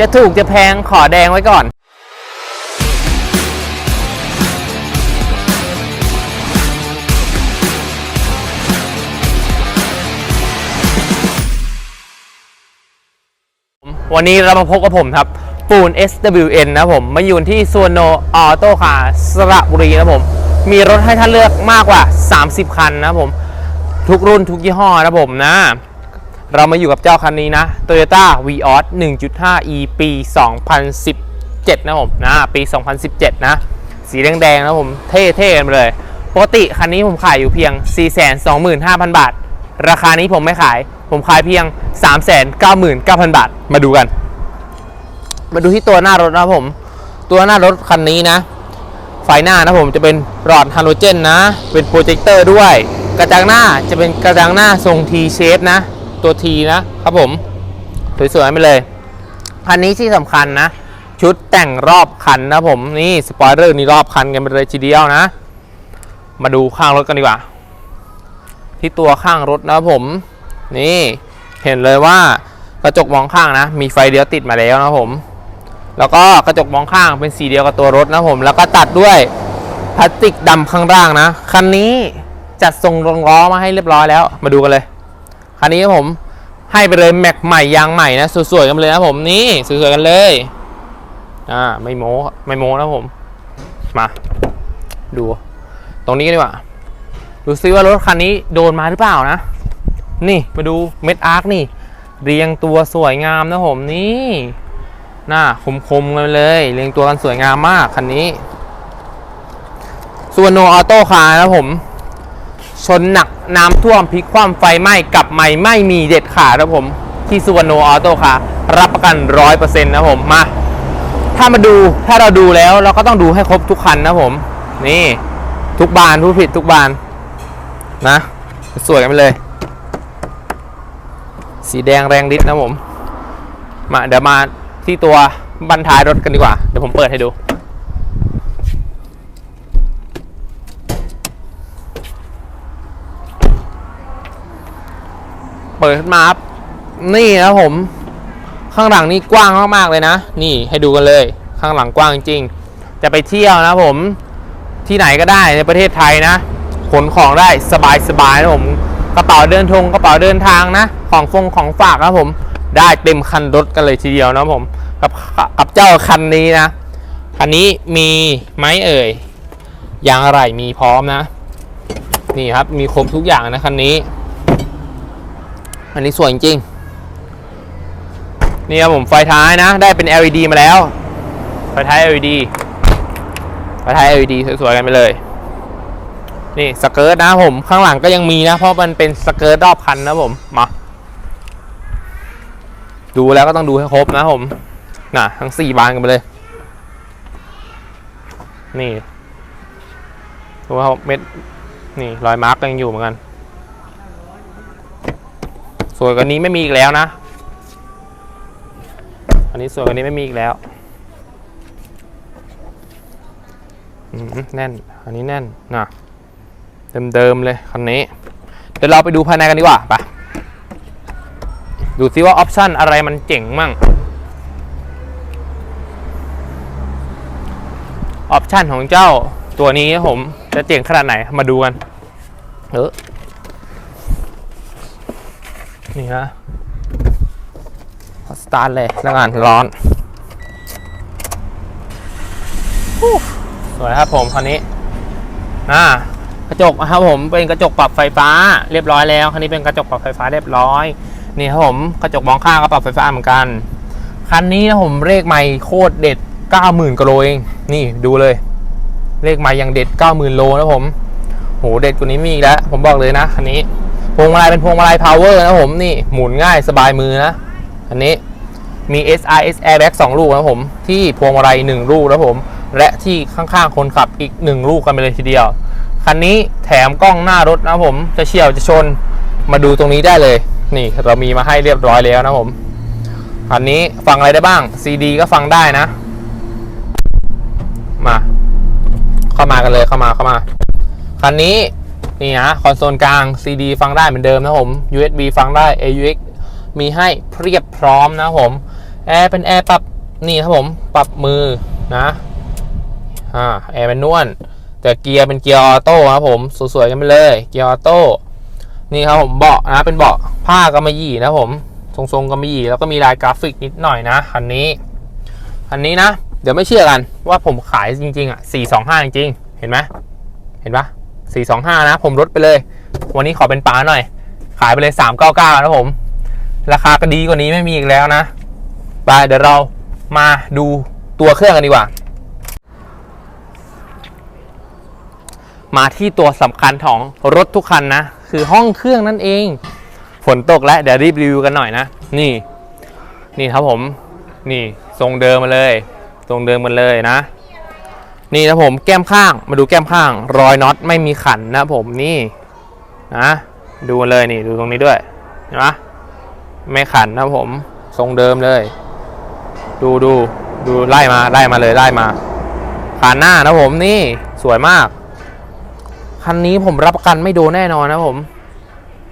จะถูกจะแพงขอแดงไว้ก่อนวันนี้เรามาพบกับผมครับ ปูน SWN นะผม มาอยู่ที่สวนโนออโต้คาสระบุรีนะผม มีรถให้ท่านเลือกมากกว่า 30 คันนะผม ทุกรุ่นทุกยี่ห้อนะผมนะ เรามาอยู่กับเจ้าคันนี้นะ Toyota Vios 1.5e ปี 2017 นะผมนะปี 2017 นะ สีแดงๆนะผม เท่ๆกันเลย ปกติคันนี้ผมขายอยู่เพียง 425,000 บาท ราคานี้ผมไม่ขาย ผมขายเพียง 399,000 บาท มาดูกัน มาดูที่ตัวหน้ารถนะผม ตัวหน้ารถคันนี้นะ ไฟหน้านะผมจะเป็นหลอดฮาโลเจนนะ เป็นโปรเจคเตอร์ด้วย กระจังหน้าจะเป็นกระจังหน้าทรง T shape นะ ตัว T นะครับผม สวยๆไปเลย คันนี้ที่สำคัญนะ ชุดแต่งรอบคันนะผมนี่สปอยเลอร์นี่รอบคันกันไปเลยทีเดียวนะ มาดูข้างรถกันดีกว่า ที่ตัวข้างรถนะผม นี่เห็นเลยว่ากระจกมองข้างนะ มีไฟเดียวติดมาแล้วนะผม แล้วก็กระจกมองข้างเป็นสีเดียวกับตัวรถนะผม แล้วก็ตัดด้วยพลาสติกดำข้างล่างนะ คันนี้จัดทรงรองล้อมาให้เรียบร้อยแล้ว มาดูกันเลย คันนี้ผมให้ไปเลยแม็กใหม่ยางใหม่นะสวยๆกันเลยนะผมนี่สวยๆกันเลยอ่าไม่โม้ไม่โม้นะผมมาดู ตรงนี้กันดีกว่าดูซิว่ารถคันนี้โดนมาหรือเปล่านะ นี่มาดูเม็ดอาร์คนี่ เรียงตัวสวยงามนะผมนี่หน้าคมๆกันเลย เรียงตัวกันสวยงามมากคันนี้ส่วนโนออโต้คาร์นะผม ชนหนักน้ำท่วมพลิกคว่ำไฟไหม้กับใหม่ไม่มีเด็ดขาดนะผมที่สุวรรณออโต้คาร์รับประกันร้อยเปอร์เซ็นต์นะผมมา ถ้ามาดูถ้าเราดูแล้วเราก็ต้องดูให้ครบทุกคันนะผม นี่ทุกบานผู้ผิดทุกบานนะ สวยกันไปเลย สีแดงแรงฤทธิ์นะผม มาเดี๋ยวมาที่ตัวบันท้ายรถกันดีกว่า เดี๋ยวผมเปิดให้ดู เปิดขึ้นมาครับนี่นะผม ข้างหลังนี่กว้างมากๆเลยนะ นี่ให้ดูกันเลย ข้างหลังกว้างจริงจะไปเที่ยวนะผมที่ไหนก็ได้ในประเทศไทยนะขนของได้สบายๆนะผมกระเป๋าเดินทงกระเป๋าเดินทางนะ ของฟงของฝากนะผม ได้เต็มคันรถกันเลยทีเดียวนะผมกับกับเจ้าคันนี้นะคันนี้มีไหมเอ่ยยางอะไรมีพร้อมนะ นี่ครับมีครบทุกอย่างนะคันนี้ อันนี้สวยจริงนี่ครับผมไฟท้ายนะ ได้เป็น LED มาแล้ว ไฟท้าย LED ไฟท้าย LED สวยๆกันไปเลย นี่สเกิร์ตนะผมข้างหลังก็ยังมีนะ เพราะมันเป็นสเกิร์ตรอบคันนะผมมาดูแล้วก็ต้องดูให้ครบนะผมน่ะทั้งสี่บานกันไปเลย นี่ดูว่าเม็ดนี่รอยมาร์กยังอยู่เหมือนกัน วยกว่านี้ไม่มีอีกแล้วนะ อันนี้สวยกว่านี้ไม่มีอีกแล้วอืมแน่น อันนี้แน่นนะเดิมๆเลยคันนี้ เดี๋ยวเราไปดูภายในกันดีกว่าไปดูซิว่าออปชั่นอะไรมันเจ๋งมั่งออปชั่นของเจ้าตัวนี้ผมจะเจ๋งขนาดไหนมาดูกันเออ นี่ฮะสตาร์ทเลยแล้วงานร้อนฮู้สวยครับผมคันนี้อ่ากระจกนะครับผมเป็นกระจกปรับไฟฟ้าเรียบร้อยแล้วคันนี้เป็นกระจกปรับไฟฟ้าเรียบร้อย นี่ครับผมกระจกมองข้างก็ปรับไฟฟ้าเหมือนกันคันนี้นะผมเลขไม่โคตรเด็ด 90,000กิโลเองนี่ดูเลย เลขไม่ยังเด็ด 90,000โลนะผมโหเด็ดกว่านี้มีอีกแล้วผมบอกเลยนะคันนี้ พวงมาลัยเป็นพวงมาลัยพาวเวอร์นะผมนี่หมุนง่ายสบายมือนะ อันนี้มี SRS Airbag 2 ลูกนะผม ที่พวงมาลัย1ลูกนะผม และที่ข้างๆคนขับอีก 1 ลูกกันไปเลยทีเดียว คันนี้แถมกล้องหน้ารถนะผมจะเฉี่ยวจะชนมาดูตรงนี้ได้เลย นี่เรามีมาให้เรียบร้อยแล้วนะผมคันนี้ฟังอะไรได้บ้าง CD ก็ฟังได้นะ มา เข้ามากันเลยเข้ามาเข้ามาคันนี้ นี่ฮะคอนโซลกลาง CD ฟังได้เหมือนเดิมนะผม USB ฟังได้ AUX มีให้เพียบพร้อมนะผมแอร์เป็นแอร์ปรับนี่ครับผมปรับมือนะอ่าแอร์เป็นนวลแต่เกียร์เป็นเกียร์ออโต้ครับผมสวยๆกันไปเลยเกียร์ออโต้นี่ครับผมเบาะนะเป็นเบาะผ้ากำมะหยี่นะผมทรงๆกำมะหยี่แล้วก็มีลายกราฟิกนิดหน่อยนะคันนี้คันนี้นะ เดี๋ยวไม่เชื่อกันว่าผมขายจริงๆอะ425จริงๆเห็นไหมเห็นปะ 425 นะ ผมลดไปเลย วันนี้ขอเป็นป้าหน่อย ขายไปเลย 399 นะผม ราคาก็ดีกว่านี้ไม่มีอีกแล้วนะไปเดี๋ยวเรามาดูตัวเครื่องกันดีกว่า มาที่ตัวสำคัญของรถทุกคันนะ คือห้องเครื่องนั่นเอง ฝนตกแล้วเดี๋ยวรีบรีวิวกันหน่อยนะ นี่ นี่ครับผม นี่ทรงเดิมมาเลย ทรงเดิมกันเลยนะ นี่นะผมแก้มข้างมาดูแก้มข้างรอยน็อตไม่มีขันนะผมนี่นะดูเลยนี่ดูตรงนี้ด้วยเห็นไหมไม่ขันนะผมทรงเดิมเลย ดูดูดูไล่มาไล่มาเลยไล่มาขาหน้านะผมนี่สวยมากคันนี้ผมรับประกันไม่โดนแน่นอนนะผม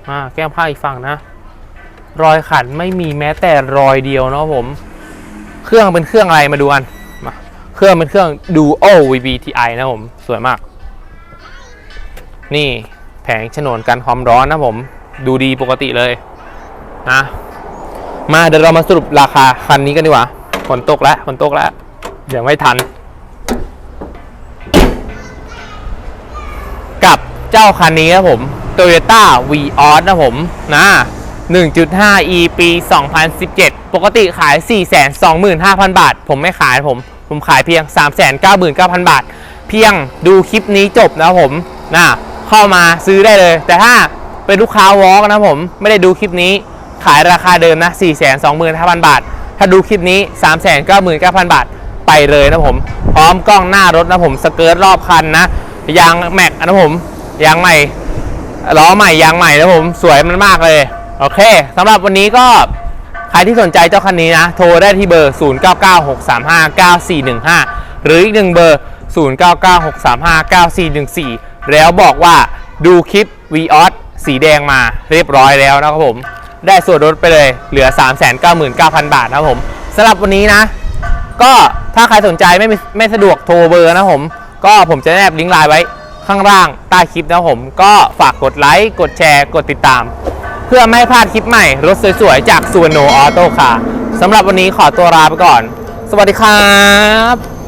อ่าแก้มข้างอีกฝั่งนะ รอยขันไม่มีแม้แต่รอยเดียวนะผม เครื่องเป็นเครื่องอะไรมาดูกัน เครื่องเป็นเครื่อง Duo VVTi นะผม สวยมาก นี่แผงฉนวนกันความร้อนนะผม ดูดีปกติเลยนะมาเดี๋ยวเรามาสรุปราคาคันนี้กันดีกว่าฝนตกแล้วฝนตกแล้วเดี๋ยวไม่ทัน กับเจ้าคันนี้ครับผม Toyota Vios นะผมนะ 1.5 e ปี 2017 ปกติขาย 425,000 บาท ผมไม่ขายผม ผมขายเพียง 399,000 บาท เพียงดูคลิปนี้จบนะผมนะเข้ามาซื้อได้เลย แต่ถ้าเป็นลูกค้าวอล์กนะผมไม่ได้ดูคลิปนี้ขายราคาเดิมนะ425,000 บาท ถ้าดูคลิปนี้ 399,000 บาทไปเลยนะผมพร้อมกล้องหน้ารถนะผมสเกิร์ตรอบคันนะยางแม็กนะผมยางใหม่ล้อใหม่ยางใหม่นะผมสวยมันมากเลย โอเคสำหรับวันนี้ก็ ใครที่สนใจเจ้าคันนี้นะ โทรได้ที่เบอร์ 0996359415 หรืออีกหนึ่งเบอร์ 0996359414 แล้วบอกว่าดูคลิป v ีออสสีแดงมาเรียบร้อยแล้วนะครับผม ได้ส่วนลดไปเลยเหลือ 399,000 บาทนะครับผมสำหรับวันนี้นะ ก็ถ้าใครสนใจไม่มีไม่สะดวกโทรเบอร์นะผม ก็ผมจะแนบลิงก์ไลน์ไว้ข้างล่างใต้คลิปนะผม ก็ฝากกดไลค์กดแชร์กดติดตาม พื่อไม่ให้พลาดคลิปใหม่รถสวยๆ จากซูโนออโต้ค่ะสำหรับวันนี้ขอตัวลาไปก่อน สวัสดีครับ